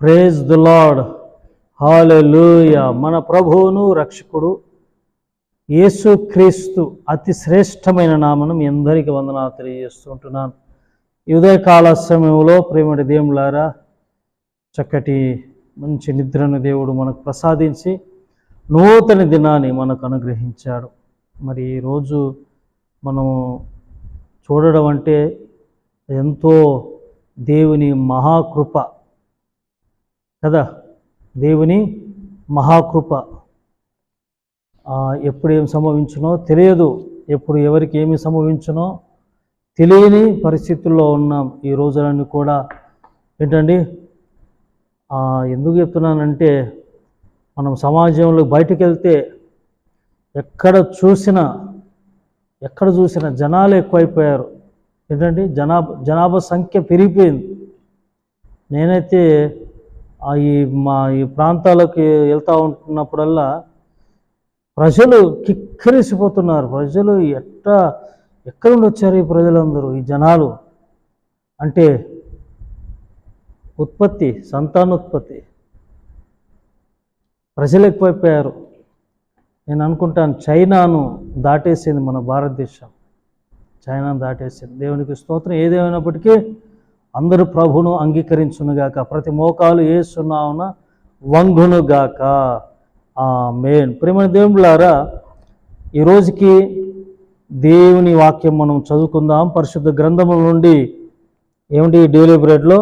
Praise the lord hallelujah మన ప్రభువును రక్షకుడు యేసుక్రీస్తు అతి శ్రేష్టమైన నామను మీ అందరికీ వందనాలు తెలియజేస్తుంటున్నాను ఉదయకాల సమయంలో ప్రేమటి దేవులారా చక్కటి మంచి నిద్రను దేవుడు మనకు ప్రసాదించి నూతన దినాన్ని మనకు అనుగ్రహించాడు. మరి ఈరోజు మనము చూడడం అంటే ఎంతో దేవుని మహాకృప కదా? దేవుని మహాకృప. ఎప్పుడు ఏం సంభవించునో తెలియదు. ఎప్పుడు ఎవరికి ఏమి సంభవించునో తెలియని పరిస్థితుల్లో ఉన్నాం ఈ రోజులన్నీ కూడా. ఏంటండి? ఎందుకు చెప్తున్నానంటే మనం సమాజంలో బయటికి వెళ్తే ఎక్కడ చూసినా ఎక్కడ చూసినా జనాలు ఎక్కువైపోయారు. ఏంటండి? జనాభా జనాభా సంఖ్య పెరిగిపోయింది. నేనైతే ఈ మా ఈ ప్రాంతాలకు వెళ్తూ ఉంటున్నప్పుడల్లా ప్రజలు కిక్కిరిసిపోతున్నారు. ప్రజలు ఎట్ట ఎక్కడి నుండి వచ్చారు ఈ ప్రజలందరూ ఈ జనాలు? అంటే ఉత్పత్తి సంతానోత్పత్తి. ప్రజలు ఎక్కువైపోయారు. నేను అనుకుంటాను చైనాను దాటేసింది మన భారతదేశం. చైనాను దాటేసింది. దేవునికి స్తోత్రం. ఏదేమైనప్పటికీ అందరూ ప్రభును అంగీకరించునుగాక. ప్రతి మోకాలు ఏసున్నావున వంగునుగాక. మెయిన్ మేన్ ప్రేమ దేవులారా ఈ రోజుకి దేవుని వాక్యం మనం చదువుకుందాం. పరిశుద్ధ గ్రంథముల నుండి ఏమిటి డైలీ బ్రెడ్లో?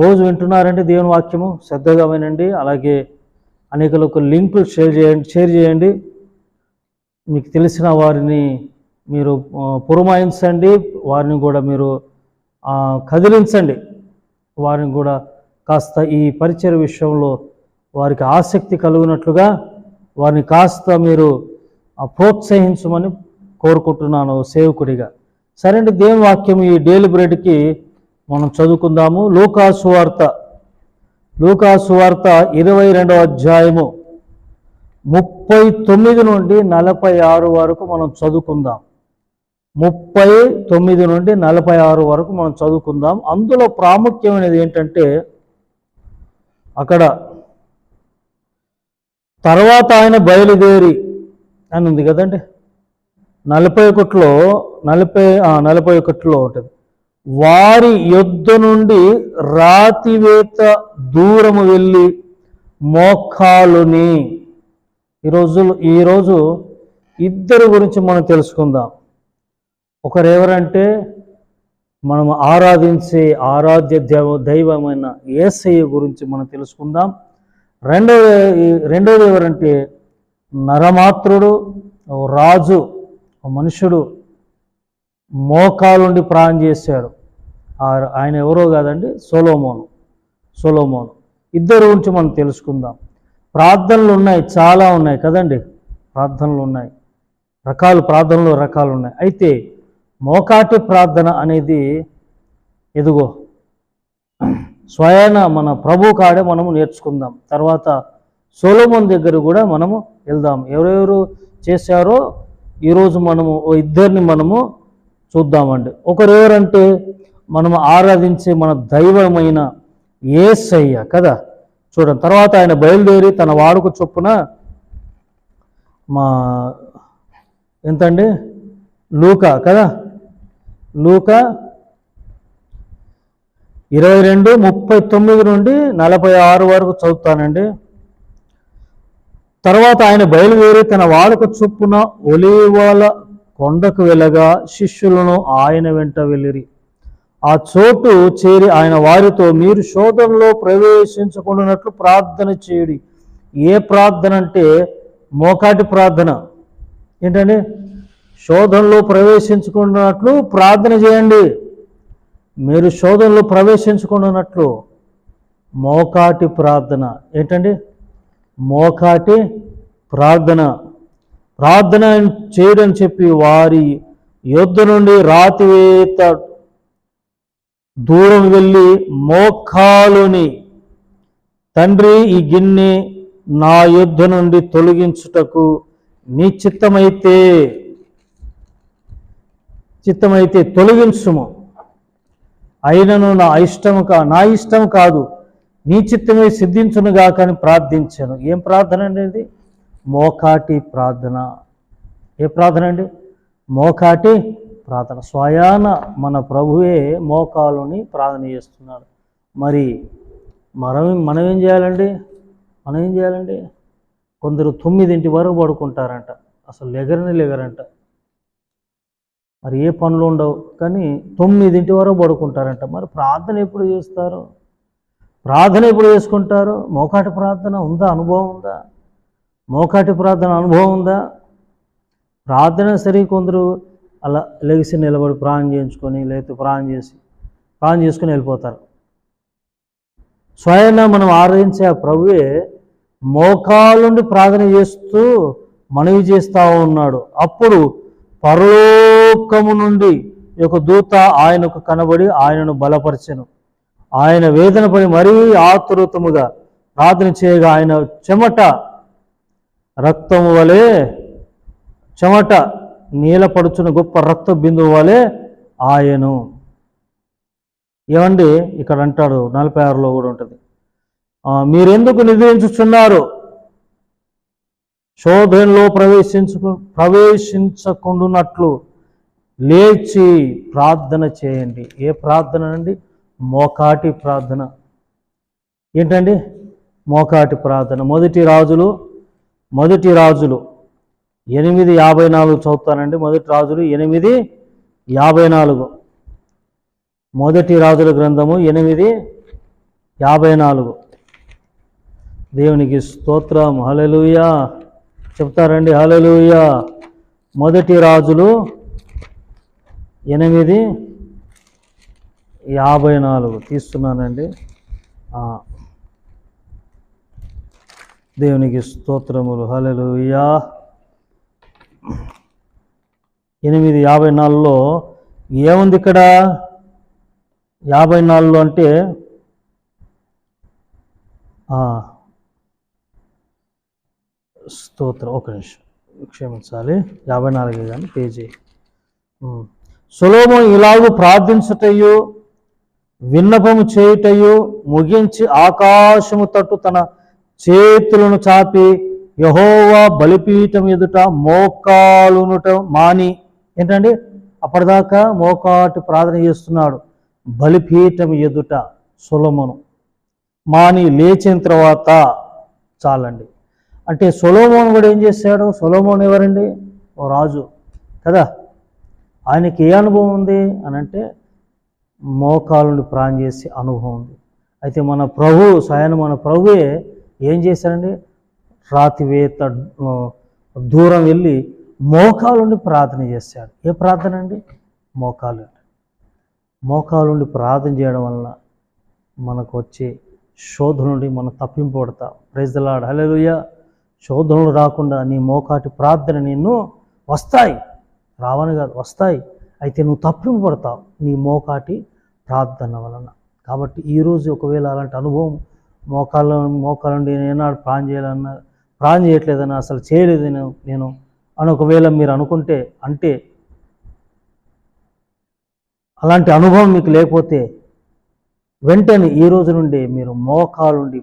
రోజు వింటున్నారంటే దేవుని వాక్యము? శ్రద్ధగా వినండి. అలాగే అనేకలకు లింకులు షేర్ చేయండి షేర్ చేయండి. మీకు తెలిసిన వారిని మీరు పురమాయించండి. వారిని కూడా మీరు కదిలించండి. వారిని కూడా కాస్త ఈ పరిచయ విషయంలో వారికి ఆసక్తి కలుగునట్లుగా వారిని కాస్త మీరు ప్రోత్సహించమని కోరుకుంటున్నాను సేవకుడిగా. సరే అండి దేవుని వాక్యం ఈ డైలీ బ్రెడ్కి మనం చదువుకుందాము. లూకాసు వార్త. లూకాసు వార్త ఇరవై రెండవ అధ్యాయము ముప్పై తొమ్మిది నుండి నలభై ఆరు వరకు మనం చదువుకుందాం. ముప్పై తొమ్మిది నుండి నలభై ఆరు వరకు మనం చదువుకుందాం. అందులో ప్రాముఖ్యమైనది ఏంటంటే అక్కడ తర్వాత ఆయన బయలుదేరి అని ఉంది కదండి. నలభై ఒకటిలో నలభై నలభై ఒకటిలో ఉంటుంది. వారి యొద్ద నుండి రాతివేత దూరము వెళ్ళి మోకాలుని ఈరోజు ఈరోజు ఇద్దరు గురించి మనం తెలుసుకుందాం. ఒకరు ఎవరంటే మనం ఆరాధించే ఆరాధ్య దేవ దైవమైన ఏసయ్య గురించి మనం తెలుసుకుందాం. రెండవ రెండవది ఎవరంటే నరమాత్రుడు రాజు మనుషుడు మోకాలుండి ప్రాణం చేశాడు. ఆయన ఎవరో కాదండి సోలోమోను సోలోమోను. ఇద్దరు గురించి మనం తెలుసుకుందాం. ప్రార్థనలు ఉన్నాయి చాలా ఉన్నాయి కదండి ప్రార్థనలు ఉన్నాయి. రకాలు ప్రార్థనలు రకాలు ఉన్నాయి. అయితే మోకాటి ప్రార్థన అనేది ఎదుగో స్వయాన మన ప్రభు కాడే మనము నేర్చుకుందాం. తర్వాత సోలోమన్ దగ్గర కూడా మనము వెళ్దాం. ఎవరెవరు చేశారో ఈరోజు మనము ఓ ఇద్దరిని మనము చూద్దామండి. ఒకరు ఎవరంటే మనము ఆరాధించే మన దైవమైన ఏసయ్య కదా? చూడండి తర్వాత ఆయన బయలుదేరి తన వాడుకు చొప్పున మా ఎంతండి? లూకా కదా? లూక ఇరవై రెండు ముప్పై తొమ్మిది నుండి నలభై ఆరు వరకు చదువుతానండి. తర్వాత ఆయన బయలుదేరి తన వాడుక చొప్పున ఒలీవాల కొండకు వెళ్ళగా శిష్యులను ఆయన వెంట వెళ్ళిరి. ఆ చోటు చేరి ఆయన వారితో మీరు శోధనలో ప్రవేశించకుండానట్లు ప్రార్థన చేయుడి. ఏ ప్రార్థన అంటే మోకాటి ప్రార్థన. ఏంటండి? శోధనలో ప్రవేశించుకున్నట్లు ప్రార్థన చేయండి. మీరు శోధనలో ప్రవేశించుకున్నట్లు మోకాటి ప్రార్థన. ఏంటండి? మోకాటి ప్రార్థన. ప్రార్థన చేయడం చెప్పి వారి యుద్ధ నుండి రాతివేత దూరం వెళ్ళి మోకాలుని తండ్రి ఈ గిన్నె నా యుద్ధ నుండి తొలగించుటకు నీ చిత్తమైతే చిత్తమైతే తొలగించుము. అయినను నా ఇష్టము కా నా ఇష్టం కాదు. నీ చిత్తమే సిద్ధించునుగాక అని ప్రార్థించాను. ఏం ప్రార్థన అండి ఇది? మోకాటి ప్రార్థన. ఏ ప్రార్థన అండి? మోకాటి ప్రార్థన. స్వయాన మన ప్రభువే మోకాలుని ప్రార్థన చేస్తున్నాడు. మరి మనం మనం ఏం చేయాలండి? మనం ఏం చేయాలండి? కొందరు తొమ్మిదింటి వరకు పడుకుంటారంట. అసలు లెగరని లెగరంట. మరి ఏ పనులు ఉండవు. కానీ తొమ్మిదింటి వరకు పడుకుంటారంట. మరి ప్రార్థన ఎప్పుడు చేస్తారు? ప్రార్థన ఎప్పుడు చేసుకుంటారు? మోకాటి ప్రార్థన ఉందా? అనుభవం ఉందా? మోకాటి ప్రార్థన అనుభవం ఉందా? ప్రార్థన సరే కొందరు అలా లెగిసి నిలబడి ప్రాణం చేయించుకొని లేకపోతే ప్రాణం చేసి ప్రాణం చేసుకుని వెళ్ళిపోతారు. స్వయంగా మనం ఆరాధించే ఆ ప్రభువే మోకాలుండి ప్రార్థన చేస్తూ మనవి చేస్తూ ఉన్నాడు. అప్పుడు పరలోకము నుండి ఒక యొక్క దూత ఆయనకు కనబడి ఆయనను బలపరిచెను. ఆయన వేదన పడి మరీ ఆతురతముగా ప్రార్థన చేయగా ఆయన చెమట రక్తము వలె చెమట నీలపడుచున్న గొప్ప రక్త బిందువు వలె ఆయను. ఏమండి? ఇక్కడ అంటాడు నలభై ఆరులో కూడా ఉంటుంది. మీరెందుకు నిద్రించుచున్నారు? శోధనలో ప్రవేశించుకు ప్రవేశించకుండునట్లు లేచి ప్రార్థన చేయండి. ఏ ప్రార్థన అండి? మోకాటి ప్రార్థన. ఏంటండి? మోకాటి ప్రార్థన. మొదటి రాజులు మొదటి రాజులు. ఎనిమిది యాభై నాలుగు చదువుతానండి. మొదటి రాజులు ఎనిమిది యాభై నాలుగు. మొదటి రాజుల గ్రంథము ఎనిమిది యాభై నాలుగు. దేవునికి స్తోత్రం. హలలుయ చెప్తారండి. హలలుయ మొదటి రాజులు ఎనిమిది యాభై నాలుగు తీస్తున్నానండి. దేవునికి స్తోత్రములు. హలెలుయా ఎనిమిది యాభై నాలుగులో ఏముంది ఇక్కడ? యాభై నాలుగులో అంటే స్తోత్రం. ఒక నిమిషం. క్షమించాలి. యాభై నాలుగు కానీ పేజీ ఉమ్. సొలోమో ఇలాగూ ప్రార్థించుటయు విన్నపము చేయుటయు ముగించి ఆకాశము తట్టు తన చేతులను చాపి యహోవా బలిపీఠం ఎదుట మోకాలునుట మాని. ఏంటండి? అప్పటిదాకా మోకాటి ప్రార్థన చేస్తున్నాడు. బలిపీఠం ఎదుట సొలొమోను. మాని లేచిన తర్వాత చాలండి. అంటే సొలోమోన్ కూడా ఏం చేశాడు? సొలోమోన్ ఎవరండి? ఓ రాజు. కదా? ఆయనకి ఏ అనుభవం ఉంది అని అంటే మోకాలుని ప్రాణం చేసే అనుభవం ఉంది. అయితే మన ప్రభు స్వయం మన ప్రభువే ఏం చేశారండి రాతివేత దూరం వెళ్ళి మోకాలుండి ప్రార్థన చేశాడు. ఏ ప్రార్థన అండి? మోకాలు మోకాలుండి ప్రార్థన చేయడం వలన మనకు వచ్చే శోధన నుండి మనం తప్పింపబడతాం ప్రైజ్లాడ్ హల్లెలూయా శోధనలు రాకుండా నీ మోకాటి ప్రార్థన నిన్ను వస్తాయి. రావని కాదు వస్తాయి. అయితే నువ్వు తప్పింపబడతావు నీ మోకాటి ప్రార్థన వలన. కాబట్టి ఈరోజు ఒకవేళ అలాంటి అనుభవం మోకాళ్ళ మోకాళ్ళ నుండి నేను ఏనాడు ప్రాణం చేయాలన్నా ప్రాణం చేయట్లేదని అసలు చేయలేదని నేను నేను అని ఒకవేళ మీరు అనుకుంటే అంటే అలాంటి అనుభవం మీకు లేకపోతే వెంటనే ఈ రోజు నుండి మీరు మోకాలుండి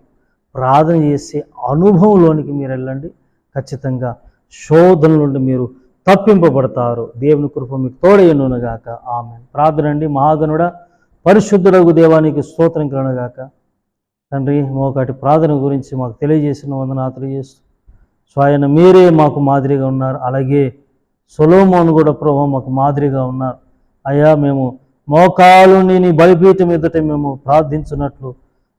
ప్రార్థన చేసే అనుభవంలోనికి మీరు వెళ్ళండి. ఖచ్చితంగా శోధన నుండి మీరు తప్పింపబడతారు. దేవుని కృప మీకు తోడయ్యనుగాక ఆమె ప్రార్థనండి. మహాగనుడ పరిశుద్ధుడగు దేవానికి స్తోత్రం కలనగాక తండ్రి మోకాటి ప్రార్థన గురించి మాకు తెలియజేసిన వందనాతలు చేస్తూ స్వయం మీరే మాకు మాదిరిగా ఉన్నారు. అలాగే సొలోమోన్ కూడా ప్రభు మాకు మాదిరిగా ఉన్నారు. అయ్యా మేము మోకాలుని నీ బలిపీఠం ఎదుట మేము ప్రార్థించినట్లు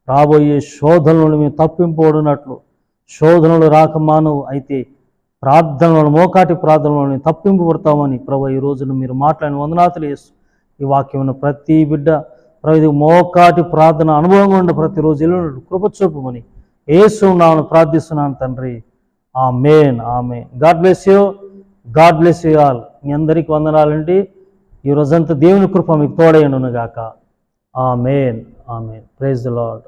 రాబోయే శోధనలను మేము తప్పింపోడునట్లు శోధనలు రాక మానవు అయితే ప్రార్థనలను మోకాటి ప్రార్థనలను తప్పింపబడతామని ప్రభు ఈ రోజున మీరు మాట్లాడిన వందనాతులు చేస్తూ ఈ వాక్యం ప్రతి బిడ్డ ప్రభు మోకాటి ప్రార్థన అనుభవంగా ఉండే ప్రతిరోజు ఇల్లు కృప చూపమని ఏసు నాను ప్రార్థిస్తున్నాను తండ్రి. ఆ మేన్ ఆమె God bless you. God bless you all. మీ అందరికీ వందనాలండి. ఈ రోజంతా దేవుని కృప మీకు తోడైనను గాక. ఆ మేన్ ఆ మేన్ ప్రైజ్ ద లాడ్